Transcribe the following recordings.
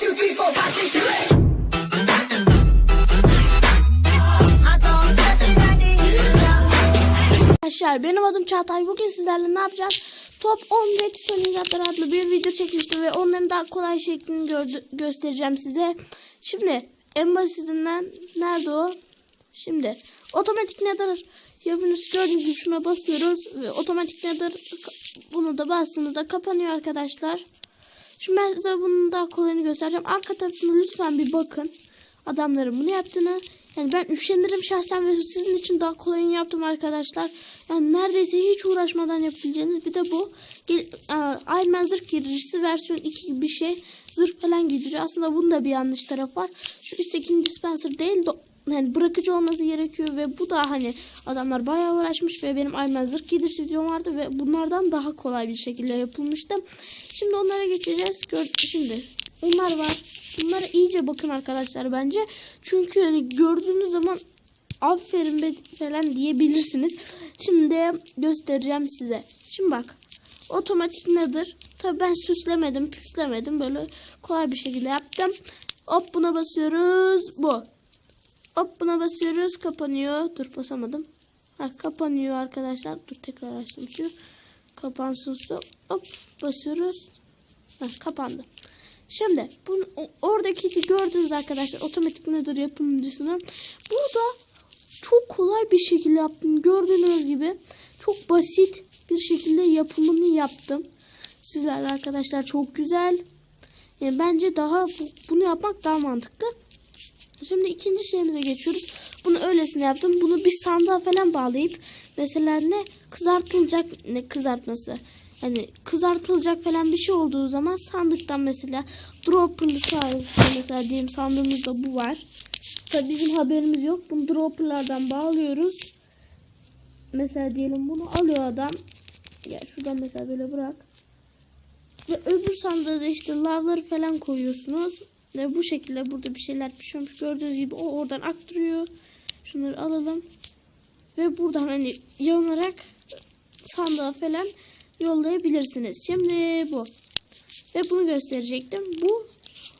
two, three. Arkadaşlar benim adım Çağatay. Bugün sizlerle ne yapacağız? Top 10 ve Titan İcatları adlı bir video çekmiştim ve onların daha kolay şeklini göstereceğim size. Şimdi en basitinden nerede o? Şimdi otomatik nether yapınız gördüğünüz gibi şuna basıyoruz ve otomatik nether bunu da bastığımızda kapanıyor arkadaşlar. Şimdi ben size bunun daha kolayını göstereceğim. Arka tarafına lütfen bir bakın. Adamların bunu yaptığını. Yani ben üşenirim şahsen ve sizin için daha kolayını yaptım arkadaşlar. Yani neredeyse hiç uğraşmadan yapabileceğiniz bir de bu. Gel, aa, Iron Man zırh giydicisi versiyon 2 gibi bir şey. Zırh falan giydiriyor. Aslında bunun da bir yanlış taraf var. Şu üstteki dispenser değil de yani bırakıcı olması gerekiyor ve bu da hani adamlar bayağı uğraşmış ve benim Iron Man zırh giydirici videom vardı ve bunlardan daha kolay bir şekilde yapılmıştı. Şimdi onlara geçeceğiz. Gör, şimdi onlar var. Bunlara iyice bakın arkadaşlar bence. Çünkü hani gördüğünüz zaman aferin be falan diyebilirsiniz. Şimdi göstereceğim size. Şimdi bak. Otomatik nedir? Tabi ben süslemedim, püslemedim. Böyle kolay bir şekilde yaptım. Hop buna basıyoruz. Bu. Hop buna basıyoruz. Kapanıyor. Dur basamadım. Ha, kapanıyor arkadaşlar. Dur tekrar açtım şu. Kapansın su. Hop basıyoruz. Ha, kapandı. Şimdi bunu, oradaki gördüğünüz arkadaşlar otomatik nedir yapımcısını burada çok kolay bir şekilde yaptım. Gördüğünüz gibi çok basit bir şekilde yapımını yaptım. Sizler arkadaşlar çok güzel. Yani bence daha bu- bunu yapmak daha mantıklı. Şimdi ikinci şeyimize geçiyoruz. Bunu öylesine yaptım. Bunu bir sandığa falan bağlayıp mesela ne kızartılacak ne kızartması. Yani kızartılacak falan bir şey olduğu zaman sandıktan mesela dropper'lı sahibi mesela diyelim sandığımızda bu var. Tabii bizim haberimiz yok. Bunu dropper'lardan bağlıyoruz. Mesela diyelim bunu alıyor adam. Ya şuradan mesela böyle bırak. Ve öbür sandığa da işte lavları falan koyuyorsunuz. Ve bu şekilde burada bir şeyler pişiyormuş. Gördüğünüz gibi o oradan aktırıyor. Şunları alalım. Ve buradan hani yanarak sandığa falan yollayabilirsiniz. Şimdi bu. Ve bunu gösterecektim. Bu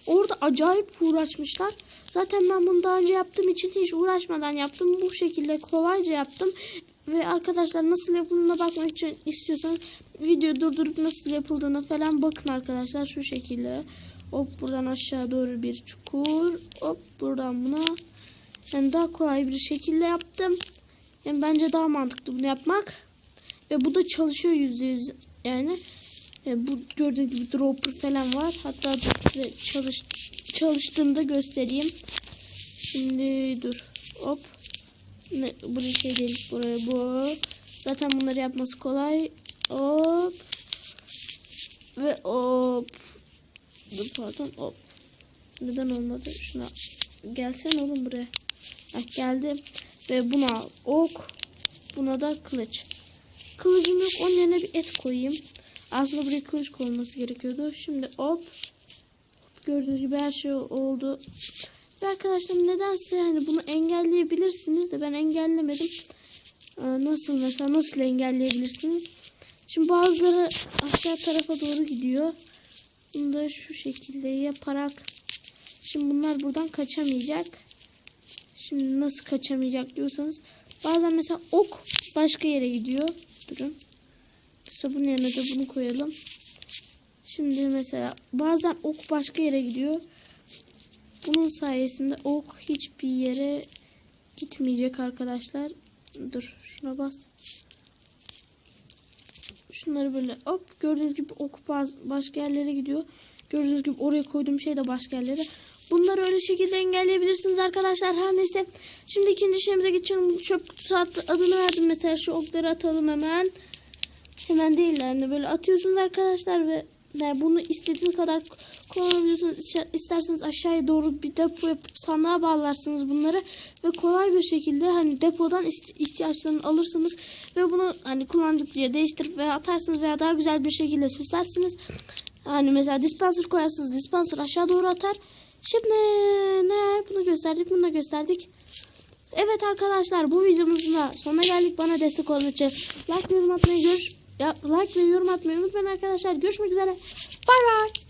orada acayip uğraşmışlar. Zaten ben bunu daha önce yaptığım için hiç uğraşmadan yaptım. Bu şekilde kolayca yaptım. Ve arkadaşlar nasıl yapıldığına bakmak için istiyorsanız video durdurup nasıl yapıldığına falan bakın arkadaşlar. Şu şekilde. Hop buradan aşağı doğru bir çukur. Hop buradan buna. Yani daha kolay bir şekilde yaptım. Yani bence daha mantıklı bunu yapmak. Ve bu da çalışıyor yüzde yüz yani. E, bu gördüğünüz gibi dropper falan var. Hatta size çalış, çalıştığında göstereyim. Şimdi dur. Hop. Ne, buraya şey değil. Buraya bu. Zaten bunları yapması kolay. Hop. Ve hop. Dur pardon. Hop. Neden olmadı? Şuna gelsen oğlum buraya. Heh, geldi. Ve buna ok. Buna da kılıç. Kılıcım yok. Onun yerine bir et koyayım. Aslında buraya kılıç konulması gerekiyordu. Şimdi hop. Gördüğünüz gibi her şey oldu. Ve arkadaşlar nedense yani bunu engelleyebilirsiniz de ben engellemedim. Ee, Nasıl mesela nasıl engelleyebilirsiniz? Şimdi bazıları aşağı tarafa doğru gidiyor. Bunu da şu şekilde yaparak Şimdi bunlar buradan kaçamayacak. Şimdi nasıl kaçamayacak diyorsanız bazen mesela ok başka yere gidiyor. Durun. Mesela bunun yerine de bunu koyalım. Şimdi mesela bazen ok başka yere gidiyor. Bunun sayesinde ok hiçbir yere gitmeyecek arkadaşlar. Dur şuna bas. Şunları böyle hop gördüğünüz gibi ok başka yerlere gidiyor. Gördüğünüz gibi oraya koyduğum şey de başka yerlere. Bunları öyle şekilde engelleyebilirsiniz arkadaşlar. Her neyse. Şimdi ikinci şeyimize geçiyorum. Çöp kutusu adını verdim. Mesela şu okları atalım hemen. Hemen değil yani böyle atıyorsunuz arkadaşlar ve yani bunu istediğiniz kadar kullanabiliyorsunuz. İsterseniz aşağıya doğru bir depo yapıp sandığa bağlarsınız bunları ve kolay bir şekilde hani depodan ihtiyaçlarını alırsınız ve bunu hani kullandıkça değiştirip veya atarsınız veya daha güzel bir şekilde süslersiniz. Hani mesela dispenser koyarsınız dispenser aşağı doğru atar. Şimdi ne bunu gösterdik bunu da gösterdik. Evet arkadaşlar bu videomuzun da sonuna geldik. Bana destek olmak için like yorum atmayı görüş ya, like ve yorum atmayı unutmayın arkadaşlar. Görüşmek üzere. Bay bay.